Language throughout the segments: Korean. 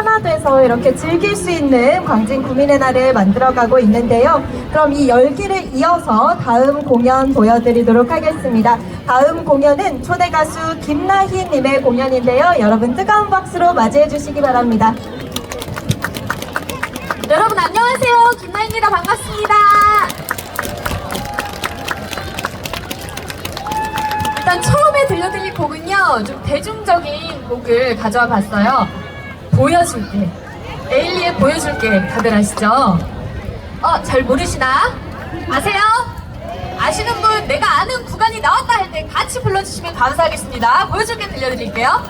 하나 돼서 이렇게 즐길 수 있는 광진 구민의 날을 만들어가고 있는데요. 그럼 이 열기를 이어서 다음 공연 보여드리도록 하겠습니다. 다음 공연은 초대 가수 김나희님의 공연인데요. 여러분 뜨거운 박수로 맞이해 주시기 바랍니다. 여러분 안녕하세요. 김나입니다. 반갑습니다. 일단 처음에 들려드릴 곡은요. 좀 대중적인 곡을 가져와 봤어요. 보여줄게. 에일리의 보여줄게. 다들 아시죠? 어, 잘 모르시나? 아세요? 아시는 분 내가 아는 구간이 나왔다 할 때 같이 불러주시면 감사하겠습니다. 보여줄게 들려드릴게요.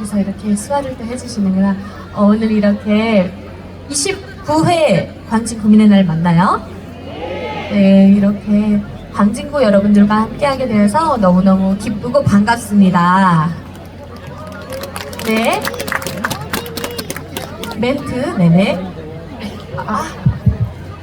여기서 이렇게 수화를 또 해주시는구나. 어, 오늘 이렇게 29회 광진 구 민의 날 만나요. 네 이렇게 광진구 여러분들과 함께하게 되어서 너무너무 기쁘고 반갑습니다. 네 멘트 네네. 아,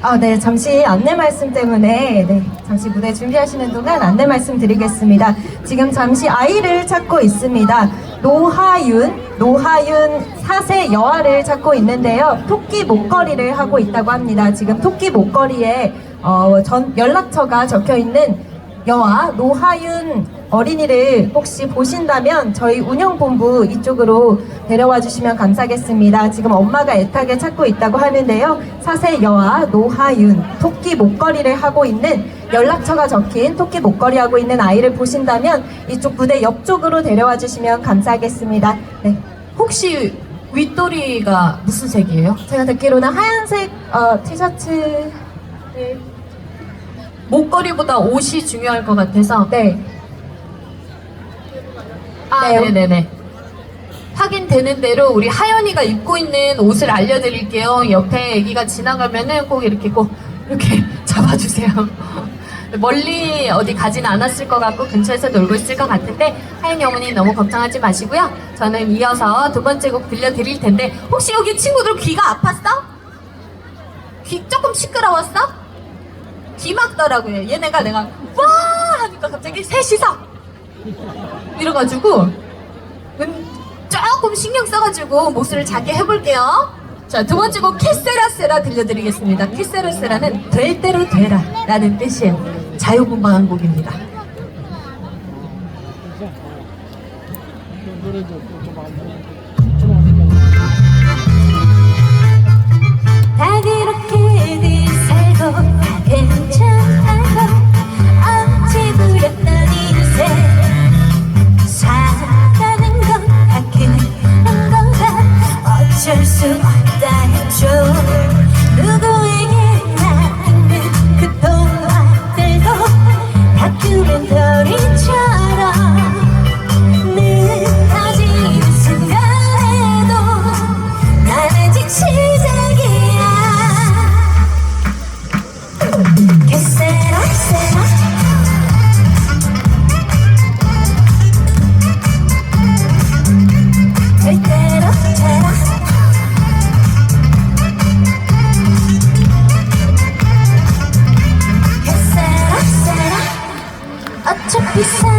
아, 네. 잠시 안내 말씀 때문에, 네. 잠시 무대 준비하시는 동안 안내 말씀 드리겠습니다. 지금 잠시 아이를 찾고 있습니다. 노하윤, 노하윤 4세 여아를 찾고 있는데요. 토끼 목걸이를 하고 있다고 합니다. 지금 토끼 목걸이에, 어, 전, 연락처가 적혀 있는 여아 노하윤 어린이를 혹시 보신다면 저희 운영본부 이쪽으로 데려와 주시면 감사하겠습니다. 지금 엄마가 애타게 찾고 있다고 하는데요. 사세 여아 노하윤 토끼 목걸이를 하고 있는 연락처가 적힌 토끼 목걸이 하고 있는 아이를 보신다면 이쪽 부대 옆쪽으로 데려와 주시면 감사하겠습니다. 네. 혹시 윗도리가 무슨 색이에요? 제가 듣기로는 하얀색 어, 티셔츠 네. 목걸이보다 옷이 중요할 것 같아서 네. 아, 네. 네네네. 확인되는 대로 우리 하연이가 입고 있는 옷을 알려드릴게요. 옆에 애기가 지나가면은 꼭 이렇게 꼭 이렇게 잡아주세요. 멀리 어디 가진 않았을 것 같고 근처에서 놀고 있을 것 같은데 하연이 어머니 너무 걱정하지 마시고요. 저는 이어서 두 번째 곡 들려드릴 텐데 혹시 여기 친구들 귀가 아팠어? 귀 조금 시끄러웠어? 귀 막더라고요. 얘네가 내가 와 하니까 갑자기 셋이서 이래가지고 음, 조금 신경 써가지고 목소리를 작게 해볼게요. 자, 두 번째 곡 키세라세라 들려드리겠습니다. 키세라세라는 될 대로 되라 라는 뜻이에요. 자유분방한 곡입니다. 다 그렇게들 살고 다 괜찮아 수 없다 했죠 누구 어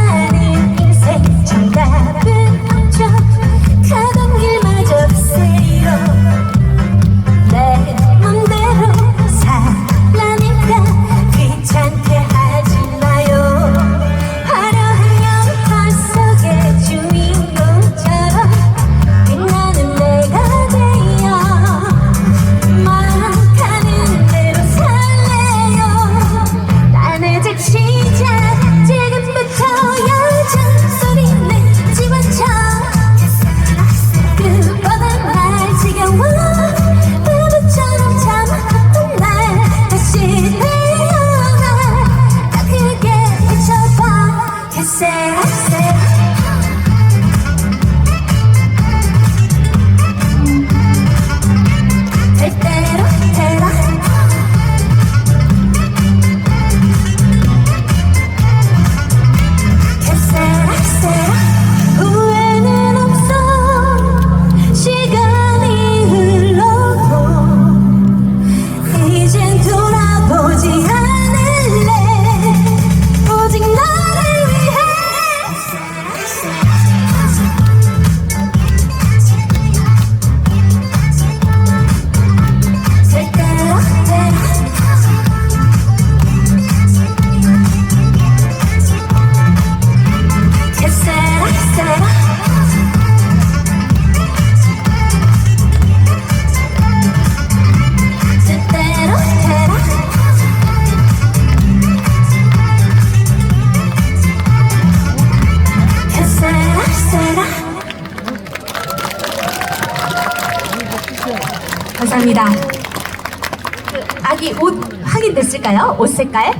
확인 됐을까요? 옷 색깔?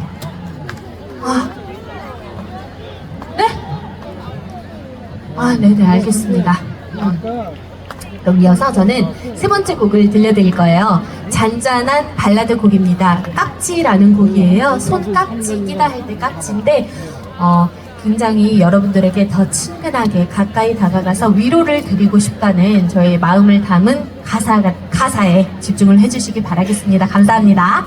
아, 네? 아, 네네, 알겠습니다. 그럼 이어서 저는 세 번째 곡을 들려드릴 거예요. 잔잔한 발라드 곡입니다. 깍지라는 곡이에요. 손 깍지 끼다 할 때 깍지인데, 어, 굉장히 여러분들에게 더 친근하게 가까이 다가가서 위로를 드리고 싶다는 저의 마음을 담은 가사가, 가사에 집중을 해주시기 바라겠습니다. 감사합니다.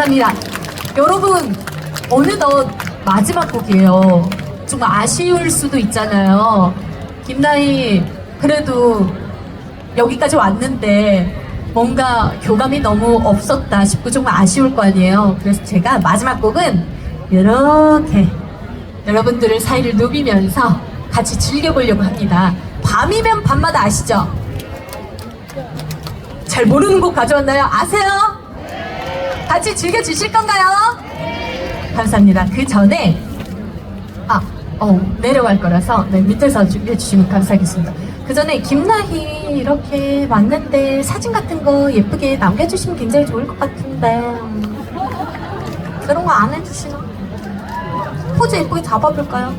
감사합니다. 여러분, 어느덧 마지막 곡이에요. 좀 아쉬울 수도 있잖아요. 김나희, 그래도 여기까지 왔는데 뭔가 교감이 너무 없었다 싶고 좀 아쉬울 거 아니에요. 그래서 제가 마지막 곡은 이렇게 여러분들을 사이를 누비면서 같이 즐겨보려고 합니다. 밤이면 밤마다 아시죠? 잘 모르는 곡 가져왔나요? 아세요? 같이 즐겨주실 건가요? 감사합니다. 그 전에 아, 어, 내려갈 거라서 네, 밑에서 준비해 주시면 감사하겠습니다. 그 전에 김나희 이렇게 왔는데 사진 같은 거 예쁘게 남겨주시면 굉장히 좋을 것 같은데 음, 그런 거 안 해주시나? 포즈 예쁘게 잡아볼까요?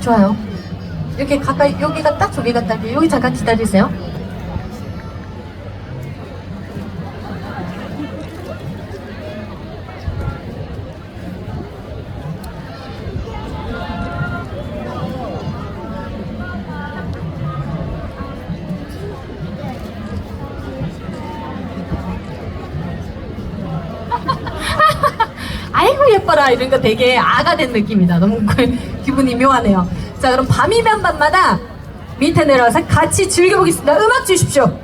좋아요. 이렇게 가까이 여기가 딱 저기가 딱 여기 잠깐 기다리세요. 아이고 예뻐라 이런 거 되게 아가 된 느낌이다. 너무 기분이 묘하네요. 자 그럼 밤이면 밤마다 밑에 내려와서 같이 즐겨보겠습니다. 음악 주십시오.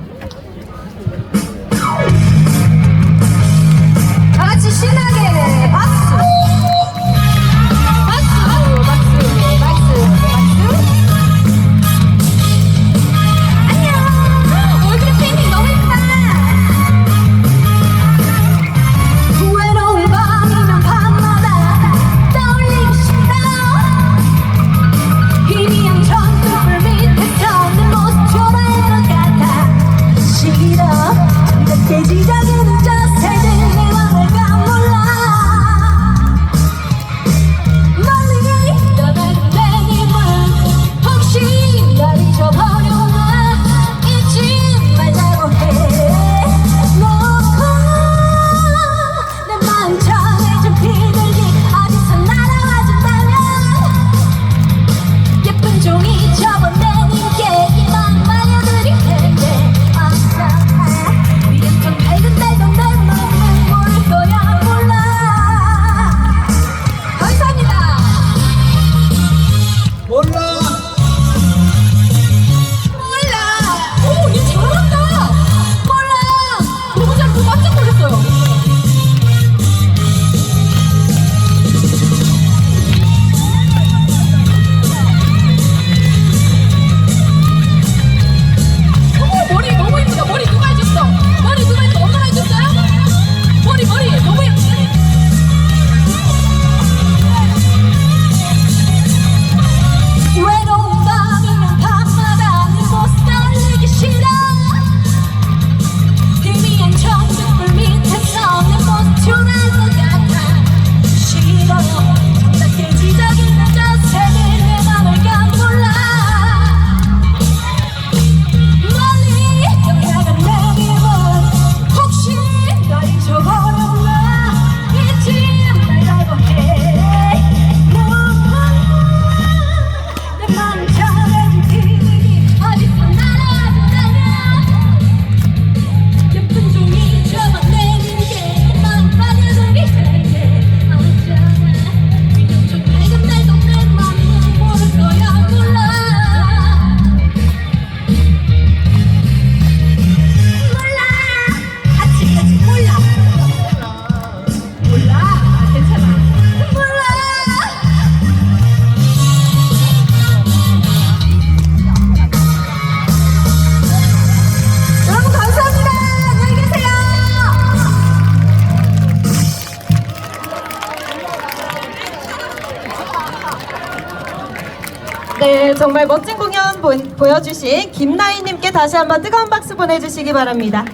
정말 멋진 공연 보, 보여주신 김나희님께 다시 한번 뜨거운 박수 보내주시기 바랍니다.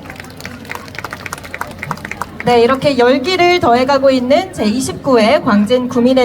네, 이렇게 열기를 더해가고 있는 제29회 광진 구민의 날